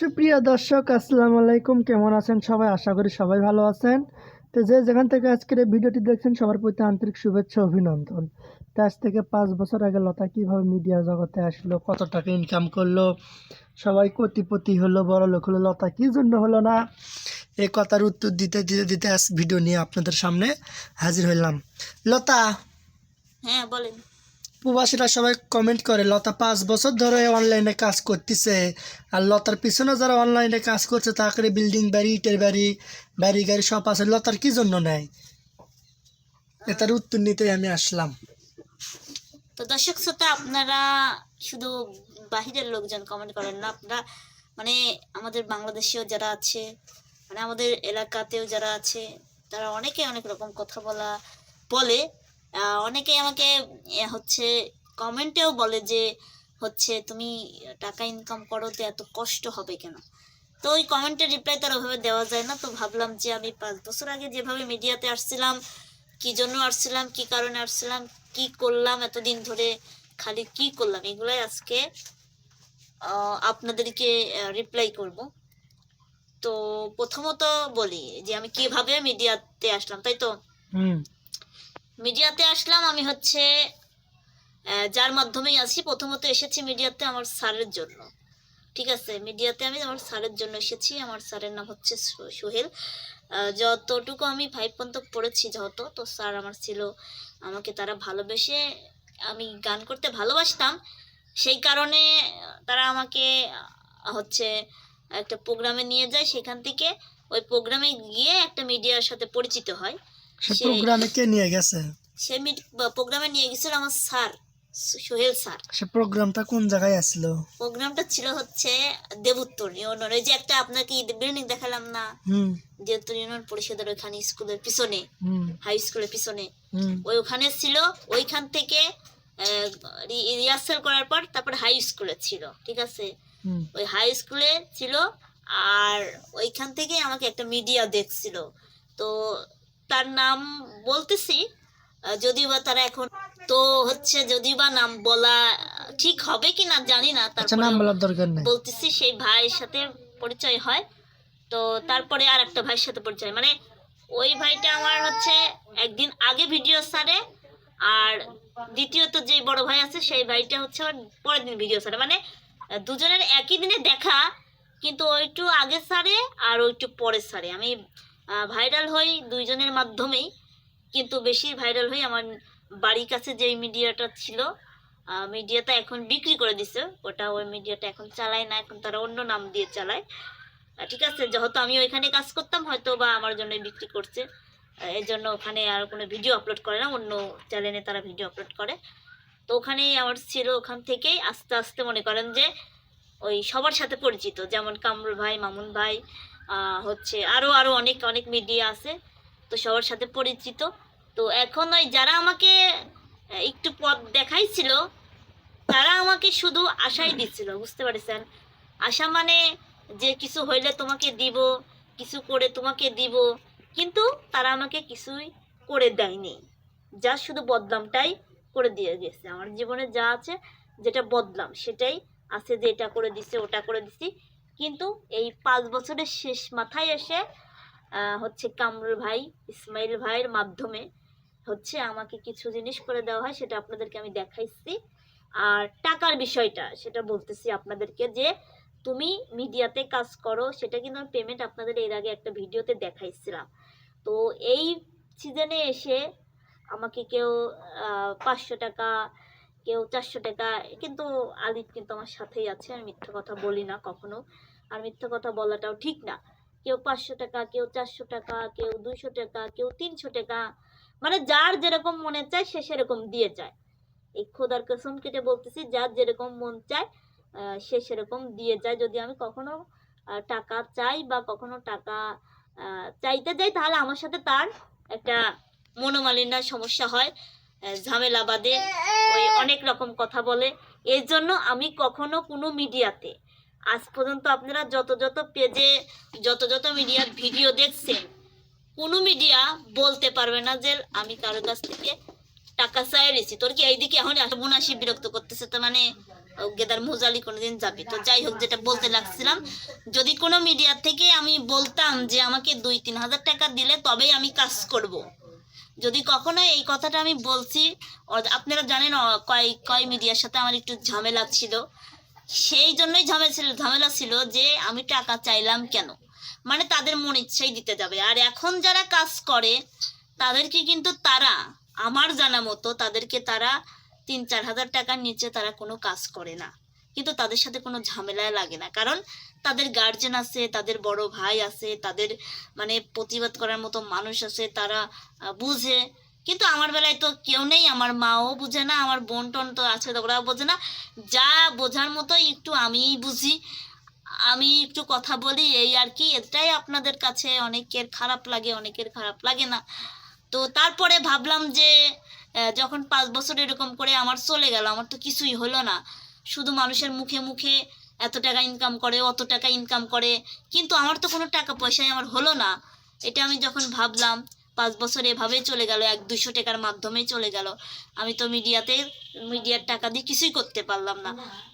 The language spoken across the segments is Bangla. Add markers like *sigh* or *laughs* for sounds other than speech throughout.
সুপ্রিয় দর্শক, আসসালামু আলাইকুম। কেমন আছেন সবাই? আশা করি সবাই ভালো আছেন। তো যে যেখান থেকে আজকের এই ভিডিওটি দেখছেন, সবার প্রতি আন্তরিক শুভেচ্ছা অভিনন্দন। তো আজ থেকে পাঁচ বছর আগে লতা কীভাবে মিডিয়া জগতে আসলো, কত টাকা ইনকাম করল, সবাই কোটিপতি হলো, বড় লোক হলো, লতা কী জন্য হলো না এই কথার উত্তর দিতে দিতে দিতে আজ ভিডিও নিয়ে আপনাদের সামনে হাজির হইলাম। লতা? হ্যাঁ বলেন। প্রবাসীরা সবাই কমেন্ট করে, লতা, পাঁচ বছর ধরে অনলাইনে কাজ করতেছে। আর লতার পিছনে যারা অনলাইনে কাজ করছে, তাকে বিল্ডিং বাড়ি, ইটের বাড়ি বাড়ি, গাড়ি সব আছে। লতার কি জন্য নেয় এটার উত্তর নিতে আমি আসলাম। তো দর্শক শ্রোতা, আপনারা শুধু বাহিরের লোকজন কমেন্ট করেন না, আপনারা মানে আমাদের বাংলাদেশেও যারা আছে মানে আমাদের এলাকাতেও যারা আছে, তারা অনেকে অনেক রকম কথা বলা, বলে। আহ, অনেকে আমাকে হচ্ছে কমেন্টেও বলে যে হচ্ছে তুমি টাকা ইনকাম করো তো এত কষ্ট হবে কেন? তো ওই কমেন্টের রিপ্লাই তার ওইভাবে দেওয়া যায় না। তো ভাবলাম যে আমি পাঁচ বছর আগে যেভাবে মিডিয়াতে আসছিলাম কি জন্য আসছিলাম কি কারণে আসছিলাম কি করলাম এতদিন ধরে খালি কি করলাম এগুলাই আজকে আপনাদেরকে রিপ্লাই করব। তো প্রথমত বলি যে আমি কীভাবে মিডিয়াতে আসলাম তাই তো? মিডিয়াতে আসলাম, আমি হচ্ছে যার মাধ্যমেই আসি প্রথমত এসেছি মিডিয়াতে আমার স্যারের জন্য। ঠিক আছে? মিডিয়াতে আমি আমার স্যারের জন্য এসেছি। আমার স্যারের নাম হচ্ছে সোহেল। যতটুকু আমি ফাইভ পর্যন্ত পড়েছি যত, তো স্যার আমার ছিল, আমাকে তারা ভালোবেসে আমি গান করতে ভালোবাসতাম। সেই কারণে তারা আমাকে হচ্ছে, একটা প্রোগ্রামে নিয়ে যায়। সেখান থেকে ওই প্রোগ্রামে গিয়ে একটা মিডিয়ার সাথে পরিচিত হয়। সে প্রোগ্রামে কে নিয়ে গেছে? সে প্রোগ্রামে নিয়ে গেছিল আমার স্যার সোহেল স্যার। সে প্রোগ্রামটা কোন জায়গায় আসলো? প্রোগ্রামটা ছিল হচ্ছে দেবুত্তর ইউনিয়ন ওই যে একটা আপনাকে বিল্ডিং দেখালাম না? হুম। দেবুত্তর ইউনিয়ন পরিষদের ওইখানে স্কুলের পিছনে হুম। হাই স্কুলের পিছনে। ওই ওখানে ছিল ওইখান থেকে রিহার্সাল করার পর তারপর হাই স্কুলে ছিল ঠিক আছে? ওই হাই স্কুলে ছিল আর ওইখান থেকে আমাকে একটা মিডিয়া দেখছিল। তো তার নাম বলতেছি যদিও বা তারা এখন তো হচ্ছে যদিও বা নাম বলা ঠিক হবে কি না জানি না আচ্ছা নাম বলার দরকার নেই। বলতেছি সেই ভাইয়ের সাথে পরিচয় হয়। তো তারপরে আর একটা ভাইয়ের সাথে পরিচয় মানে ওই ভাইটা আমার হচ্ছে একদিন আগে ভিডিও সারে আর দ্বিতীয়ত যে বড় ভাই আছে সেই ভাইটা হচ্ছে আমার পরের দিন ভিডিও সারে মানে দুজনের একই দিনে দেখা কিন্তু ওইটু আগে সারে আর ওইটু পরে সারে আমি ভাইরাল হই দুইজনের মাধ্যমেই। কিন্তু বেশি ভাইরাল হই আমার বাড়ির কাছে যে মিডিয়াটা ছিল মিডিয়াটা এখন বিক্রি করে দিছে। ওটা ওই মিডিয়াটা এখন চালায় না, এখন তারা অন্য নাম দিয়ে চালায়। ঠিক আছে, যেহেতু আমি ওইখানে কাজ করতাম, হয়তো বা আমার জন্য বিক্রি করছে। এর জন্য ওখানে আর কোনো ভিডিও আপলোড করে না, অন্য চ্যানেলে তারা ভিডিও আপলোড করে। তো ওখানেই আমার ছিল ওখান থেকেই আস্তে আস্তে মনে করেন যে ওই সবার সাথে পরিচিত, যেমন কামরুল ভাই, মামুন ভাই হচ্ছে আরও আরও অনেক অনেক মিডিয়া আছে তো সবার সাথে পরিচিত। তো এখন ওই যারা আমাকে একটু পথ দেখাইছিল, তারা আমাকে শুধু আশাই দিচ্ছিল বুঝতে পারছেন? আশা মানে যে কিছু হইলে তোমাকে দিব, কিছু করে তোমাকে দিব, কিন্তু তারা আমাকে কিছুই করে দেয়নি। যা শুধু বদনামটাই করে দিয়ে গেছে। আমার জীবনে যা আছে যেটা বদলাম সেটাই আছে যে এটা করে দিছে, ওটা করে দিছি। কিন্তু এই পাঁচ বছরের শেষ মাথায় এসে হচ্ছে কামরুল ভাই, ইসমাইল ভাইয়ের মাধ্যমে হচ্ছে আমাকে কিছু জিনিস করে দেওয়া হয়, সেটা আপনাদেরকে আমি দেখাইছি। আর টাকার বিষয়টা, সেটা বলতেছি আপনাদেরকে যে, তুমি মিডিয়াতে কাজ করো, সেটা কিন্তু আমি পেমেন্ট আপনাদের এর আগে একটা ভিডিওতে দেখাইছিলাম। তো এই সিজনে এসে আমাকে কেউ পাঁচশো টাকা, কেউ চারশো টাকা, কিন্তু আলিফ কিন্তু আমার সাথেই আছে, আমি মিথ্যা কথা বলি না কখনো। আর মিথ্যা কথা বলাটাও ঠিক না। কেউ পাঁচশো টাকা, কেউ চারশো টাকা, কেউ দুইশো টাকা, কেউ তিনশো টাকা মানে যার যেরকম মনে চায় সে সেরকম দিয়ে যায়। এই খোদার কসম কেটে বলতেছি, যার যেরকম মন চায় সে সেরকম দিয়ে যায়। যদি আমি কখনো টাকা চাই বা কখনো টাকা চাইতে যাই, তাহলে আমার সাথে তার একটা মনোমালিন্যার সমস্যা হয় ঝামেলা বাদে ওই অনেক রকম কথা বলে। এর জন্য আমি কখনো কোনো মিডিয়াতে আজ পর্যন্ত আপনারা যত যত পেজে, যত যত মিডিয়ার ভিডিও দেখছেন, কোনো মিডিয়া বলতে পারবে না যে আমি কারোর কাছ থেকে টাকা চাই রেছি তোর কি এইদিকে এখন মনে আসি বিরক্ত করতেছে তো মানে গেদার মোজালি কোনোদিন যাবে? তো যাই হোক, যেটা বলতে লাগছিলাম, যদি কোনো মিডিয়া থেকে আমি বলতাম যে আমাকে দুই তিন হাজার টাকা দিলে তবেই আমি কাজ করব। যদি কখনো এই কথাটা আমি বলছি আপনারা জানেন কয় কয় মিডিয়ার সাথে আমার একটু ঝামেলা ছিল। সেই জন্যই ঝামেলা ছিল ঝামেলা ছিল যে আমি টাকা চাইলাম কেন? মানে তাদের মন ইচ্ছাই দিতে যাবে। আর এখন যারা কাজ করে, তাদেরকে কিন্তু তারা, আমার জানা মতো তাদেরকে তারা তিন চার হাজার টাকার নিচে তারা কোনো কাজ করে না। কিন্তু তাদের সাথে কোনো ঝামেলায় লাগে না। কারণ তাদের গার্জেন আছে, তাদের বড় ভাই আছে, তাদের মানে প্রতিবাদ করার মতো মানুষ আছে, তারা বুঝে কিন্তু আমার বেলায় তো কেউ নেই, আমার মাও বুঝে না, আমার বোন টোন তো আছে ওরাও বোঝে না। যা বোঝার মতো একটু আমিই বুঝি, আমি একটু কথা বলি, এই আর কি, এটাই আপনাদের কাছে অনেকের খারাপ লাগে, অনেকের খারাপ লাগে না। তো তারপরে ভাবলাম যে যখন পাঁচ বছর এরকম করে আমার চলে গেল, আমার তো কিছুই হলো না। শুধু মানুষের মুখে মুখে এত টাকা ইনকাম করে, অত টাকা ইনকাম করে, কিন্তু আমার তো কোনো টাকা পয়সাই আমার হলো না। এটা আমি যখন ভাবলাম পাঁচ বছর এভাবেই চলে গেল, এক দুশো টাকার মাধ্যমেই চলে গেল। আমি তো মিডিয়াতে, মিডিয়ার টাকা দিয়ে কিছুই করতে পারলাম না।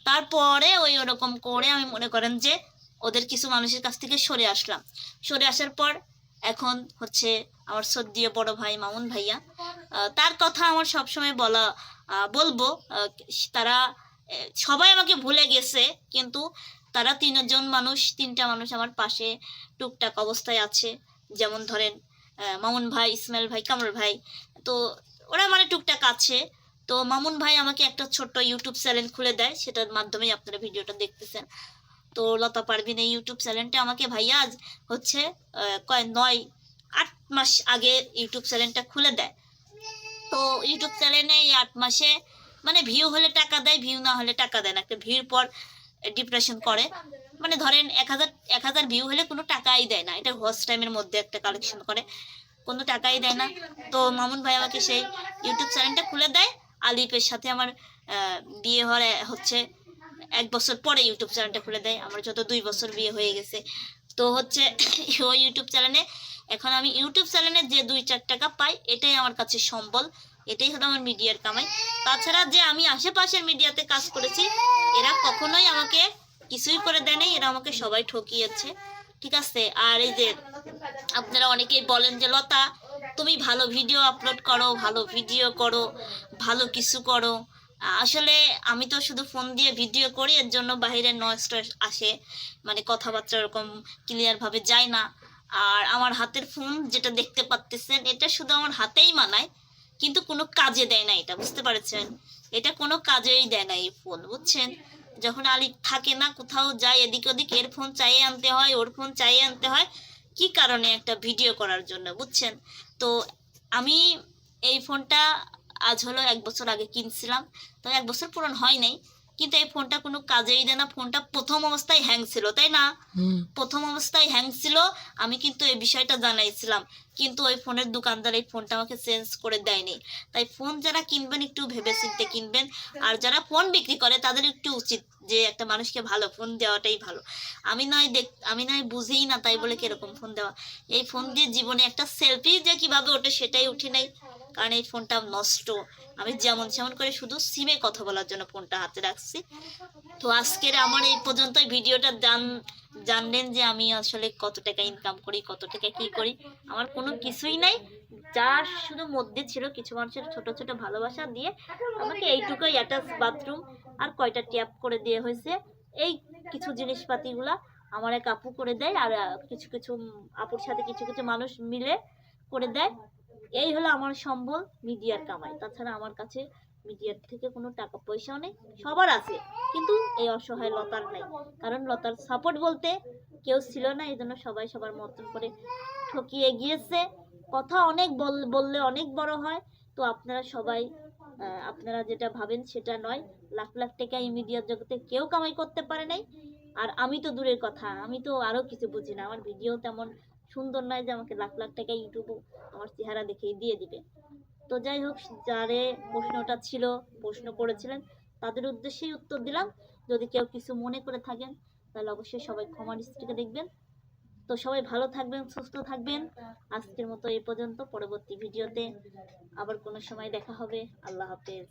তারপরে ওই ওরকম করে আমি মনে করেন যে ওদের কিছু মানুষের কাছ থেকে সরে আসলাম। সরে আসার পর এখন হচ্ছে আমার সদ্যীয় বড় ভাই মামুন ভাইয়া তার কথা আমার সবসময় বলা বলব তারা সবাই আমাকে ভুলে গেছে, কিন্তু তারা তিনজন মানুষ, তিনটা মানুষ আমার পাশে টুকটাক অবস্থায় আছে। যেমন ধরেন মামুন ভাই, ইসমাইল ভাই, কামরুল ভাই। তো ওরা মানে টুকটাক আছে। তো মামুন ভাই আমাকে একটা ছোট্ট ইউটিউব চ্যানেল খুলে দেয়। সেটার মাধ্যমেই আপনারা ভিডিওটা দেখতেছেন। তো লতা পারভিন এই ইউটিউব চ্যানেলটা আমাকে ভাইয়া আজ হচ্ছে কয়, নয়, আট মাস আগে ইউটিউব চ্যানেলটা খুলে দেয়। তো ইউটিউব চ্যানেলে এই আট মাসে মানে ভিউ হলে টাকা দেয় ভিউ না হলে টাকা দেয় না। একটা ভিউর পর ডিপ্রেশন করে। মানে ধরেন এক হাজার এক হাজার ভিউ হলে কোনো টাকাই দেয় না। এটা হোস্ট টাইমের মধ্যে একটা কালেকশন করে। কোনো টাকাই দেয় না। তো মামুন ভাই আমাকে সেই ইউটিউব চ্যানেলটা খুলে দেয়। আলিফের সাথে আমার বিয়ে হওয়ার হচ্ছে এক বছর পরে ইউটিউব চ্যানেলটা খুলে দেয়। আমার যত দুই বছর বিয়ে হয়ে গেছে। তো হচ্ছে *laughs* ওই ইউটিউব চ্যানেলে এখন আমি ইউটিউব চ্যানেলে যে দুই চার টাকা পাই, এটাই আমার কাছে সম্বল। এটাই হলো আমার মিডিয়ার কামাই। তাছাড়া যে আমি আশেপাশের মিডিয়াতে কাজ করেছি, এরা কখনোই আমাকে কিছুই করে দেয় নাই, এরা আমাকে সবাই ঠকিয়েছে। ঠিক আছে? আর এই যে আপনারা অনেকেই বলেন যে, লতা, তুমি ভালো ভিডিও আপলোড করো, ভালো ভিডিও করো, ভালো কিছু করো। আসলে আমি তো শুধু ফোন দিয়ে ভিডিও করি, এর জন্য বাইরের নয়েজ আসে। মানে কথাবার্তা এরকম ক্লিয়ারভাবে যায় না। আর আমার হাতের ফোন যেটা দেখতে পাচ্তেছেন এটা শুধু আমার হাতেই মানায়, কিন্তু কোনো কাজে দেয় না এটা, বুঝতে পারছেন? এটা কোনো কাজেই দেয় না এই ফোন বুঝছেন? যখন আলী থাকে না, কোথাও যায়, এদিক ওদিক, এর ফোন চাইয়ে আনতে হয়, ওর ফোন চাইয়ে আনতে হয়, কি কারণে একটা ভিডিও করার জন্য, বুঝছেন? তো আমি এই ফোনটা আজ হলো এক বছর আগে কিনছিলাম, তো এক বছর পূরণ হয় নাই। কিন্তু এই ফোনটা কোনো কাজেই দেয় না। ফোনটা প্রথম অবস্থায় হ্যাং ছিল তাই না? প্রথম অবস্থায় হ্যাং ছিল আমি কিন্তু এই বিষয়টা জানাইছিলাম। কিন্তু ওই ফোনের দোকানদার এই ফোনটা আমাকে চেঞ্জ করে দেয়নি। তাই ফোন যারা কিনবেন একটু ভেবে চিন্তে কিনবেন। আর যারা ফোন বিক্রি করে তাদের একটু উচিত যে একটা মানুষকে ভালো ফোন দেওয়াটাই ভালো। আমি নয় দেখ আমি নয় বুঝেই না তাই বলে কীরকম ফোন দেওয়া। এই ফোন দিয়ে জীবনে একটা সেলফি যে কীভাবে ওঠে সেটাই উঠে নাই। কারণ এই ফোনটা নষ্ট। আমি যেমন যেমন করে শুধু সিমে কথা বলার জন্য ফোনটা হাতে রাখছি। তো আজকের আমার এই পর্যন্ত ভিডিওটা জান, জানলেন যে আমি আসলে কত টাকা ইনকাম করি, কত টাকা কি করি। আমার কোনো কিছুই নাই। যা শুধু মধ্যে ছিল কিছু মানুষের ছোট ছোট ভালোবাসা দিয়ে আমাকে এইটুকুই অ্যাটাচ বাথরুম আর কয়টা ট্যাপ করে দিয়ে হয়েছে। এই কিছু জিনিসপাতিগুলা আমার এক আপু করে দেয় আর কিছু কিছু আপুর সাথে কিছু কিছু মানুষ মিলে করে দেয়। এই হলো আমার সম্বল মিডিয়ার কামাই। তাছাড়া আমার কাছে মিডিয়ার থেকে কোনো টাকা পয়সাও নেই, সবার আছে, কিন্তু এই অসহায় লতার নাই। কারণ লতার সাপোর্ট বলতে কেউ ছিল না, এই জন্য সবাই সবার মতন করে ঠকিয়ে গিয়েছে। কথা অনেক বল- বললে অনেক বড় হয়। তো আপনারা সবাই আপনারা যেটা ভাবেন সেটা নয়। লাখ লাখ টাকা এই মিডিয়ার জগতে কেউ কামাই করতে পারে নাই। আর আমি তো দূরের কথা, আমি তো আরও কিছু বুঝি না। আমার ভিডিও তেমন সুন্দর নয় যে আমাকে লাখ লাখ টাকা ইউটিউব আমার চেহারা দেখেই দিয়ে দিবে। তো যাই হোক, যারে প্রশ্নটা ছিল, প্রশ্ন করেছিলেন, তাদের উদ্দেশ্যেই উত্তর দিলাম। যদি কেউ কিছু মনে করে থাকেন, তাহলে অবশ্যই সবাই ক্ষমা দৃষ্টিকে দেখবেন। তো সবাই ভালো থাকবেন, সুস্থ থাকবেন। আজকের মতো এই পর্যন্ত। পরবর্তী ভিডিওতে আবার কোনো সময় দেখা হবে। আল্লাহ হাফেজ।